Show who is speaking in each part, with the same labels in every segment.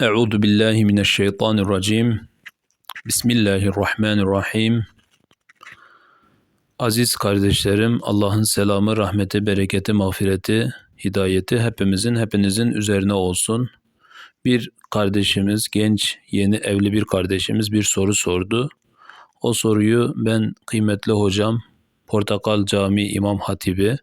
Speaker 1: Euzu billahi mineşşeytanirracim. Bismillahirrahmanirrahim. Aziz kardeşlerim, Allah'ın selamı, rahmeti, bereketi, mağfireti, hidayeti hepimizin, hepinizin üzerine olsun. Bir kardeşimiz, genç, yeni evli bir kardeşimiz bir soru sordu. O soruyu ben kıymetli hocam, Portakal Camii İmam Hatibi,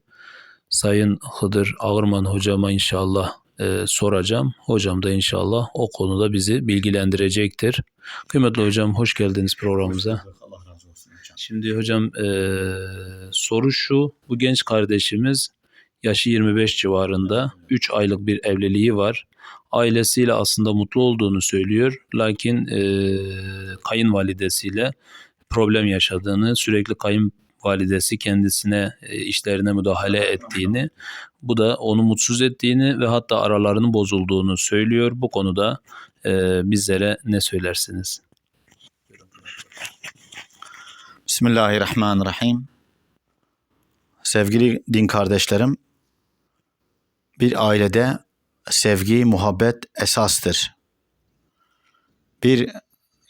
Speaker 1: Sayın Hıdır Ağırman hocama inşallah e, soracağım. Hocam da inşallah o konuda bizi bilgilendirecektir. Kıymetli hocam hoş geldiniz programımıza.
Speaker 2: Allah razı olsun hocam.
Speaker 1: Şimdi hocam e, soru şu. Bu genç kardeşimiz yaşı 25 civarında 3 aylık bir evliliği var. Ailesiyle aslında mutlu olduğunu söylüyor. Lakin e, kayınvalidesiyle problem yaşadığını, sürekli kayınvalidesi kendisine e, işlerine müdahale ettiğini, bu da onu mutsuz ettiğini ve hatta aralarının bozulduğunu söylüyor. Bu konuda e, bizlere ne söylersiniz?
Speaker 2: Bismillahirrahmanirrahim. Sevgili din kardeşlerim, bir ailede sevgi, muhabbet esastır. Bir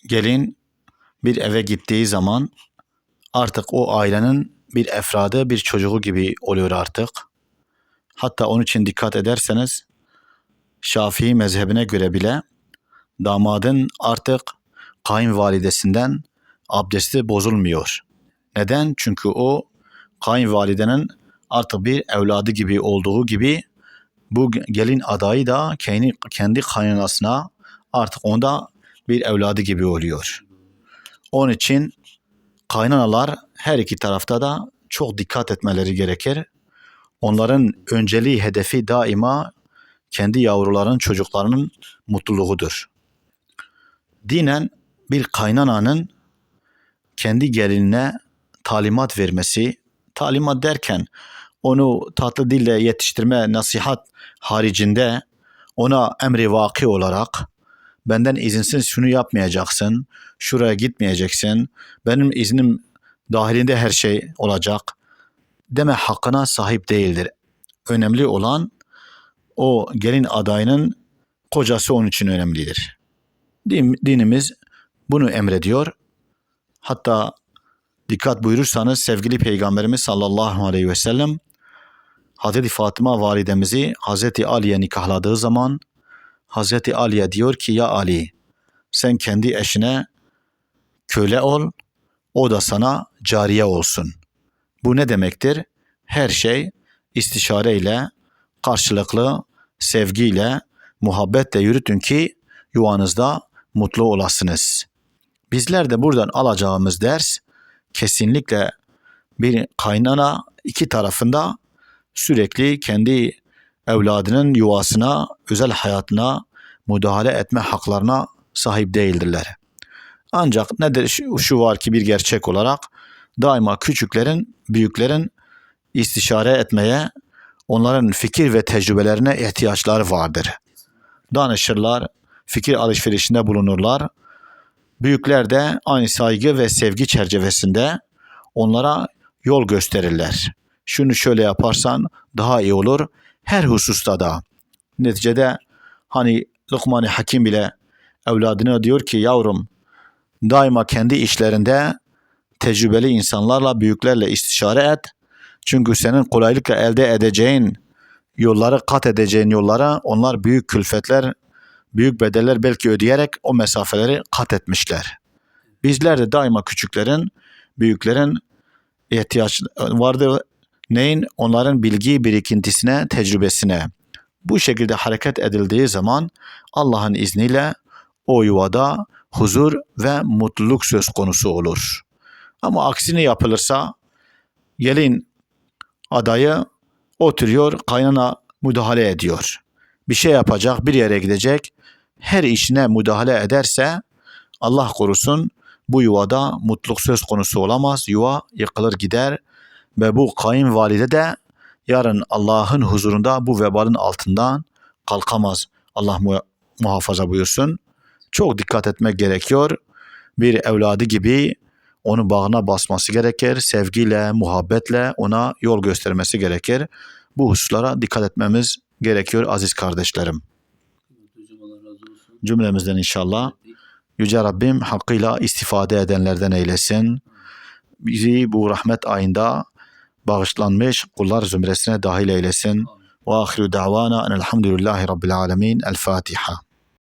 Speaker 2: gelin bir eve gittiği zaman artık o ailenin bir efradı, bir çocuğu gibi oluyor artık. Hatta onun için dikkat ederseniz Şafii mezhebine göre bile damadın artık kayınvalidesinden abdesti bozulmuyor. Neden? Çünkü o kayınvalidenin artık bir evladı gibi olduğu gibi bu gelin adayı da kendi, kendi kaynanasına artık onda bir evladı gibi oluyor. Onun için kaynanalar her iki tarafta da çok dikkat etmeleri gerekir. Onların önceliği hedefi daima kendi yavruların çocuklarının mutluluğudur. Dinen bir kaynananın kendi gelinine talimat vermesi, talimat derken onu tatlı dille yetiştirme nasihat haricinde ona emri vaki olarak benden izinsiz şunu yapmayacaksın, şuraya gitmeyeceksin, benim iznim dahilinde her şey olacak deme hakkına sahip değildir. Önemli olan o gelin adayının kocası onun için önemlidir. Din, dinimiz bunu emrediyor. Hatta dikkat buyurursanız sevgili Peygamberimiz sallallahu aleyhi ve sellem Hazreti Fatıma validemizi Hazreti Ali'ye nikahladığı zaman Hazreti Ali'ye diyor ki ya Ali sen kendi eşine köle ol o da sana cariye olsun. Bu ne demektir? Her şey istişareyle, karşılıklı sevgiyle, muhabbetle yürütün ki yuvanızda mutlu olasınız. Bizler de buradan alacağımız ders kesinlikle bir kaynana iki tarafında sürekli kendi evladının yuvasına, özel hayatına müdahale etme haklarına sahip değildirler. Ancak nedir şu, şu var ki bir gerçek olarak daima küçüklerin, büyüklerin istişare etmeye, onların fikir ve tecrübelerine ihtiyaçları vardır. Danışırlar, fikir alışverişinde bulunurlar. Büyükler de aynı saygı ve sevgi çerçevesinde onlara yol gösterirler. Şunu şöyle yaparsan daha iyi olur. Her hususta da. Neticede hani Lokman-ı Hakim bile evladına diyor ki yavrum daima kendi işlerinde tecrübeli insanlarla, büyüklerle istişare et. Çünkü senin kolaylıkla elde edeceğin yolları kat edeceğin yollara onlar büyük külfetler, büyük bedeller belki ödeyerek o mesafeleri kat etmişler. Bizler de daima küçüklerin, büyüklerin ihtiyaç vardır. Neyin? Onların bilgi birikintisine, tecrübesine. Bu şekilde hareket edildiği zaman Allah'ın izniyle o yuvada huzur ve mutluluk söz konusu olur. Ama aksini yapılırsa gelin adayı oturuyor, kaynana müdahale ediyor. Bir şey yapacak, bir yere gidecek, her işine müdahale ederse Allah korusun bu yuvada mutluluk söz konusu olamaz. Yuva yıkılır gider ve bu kayınvalide de yarın Allah'ın huzurunda bu vebalin altından kalkamaz. Allah mu- muhafaza buyursun. Çok dikkat etmek gerekiyor. Bir evladı gibi onu bağına basması gerekir. Sevgiyle, muhabbetle ona yol göstermesi gerekir. Bu hususlara dikkat etmemiz gerekiyor aziz kardeşlerim. Cümlemizden inşallah. Yüce Rabbim hakkıyla istifade edenlerden eylesin. Bizi bu rahmet ayında bağışlanmış kullar zümresine dahil eylesin. Ve ahiru davana enelhamdülillahi rabbil alemin. El Fatiha.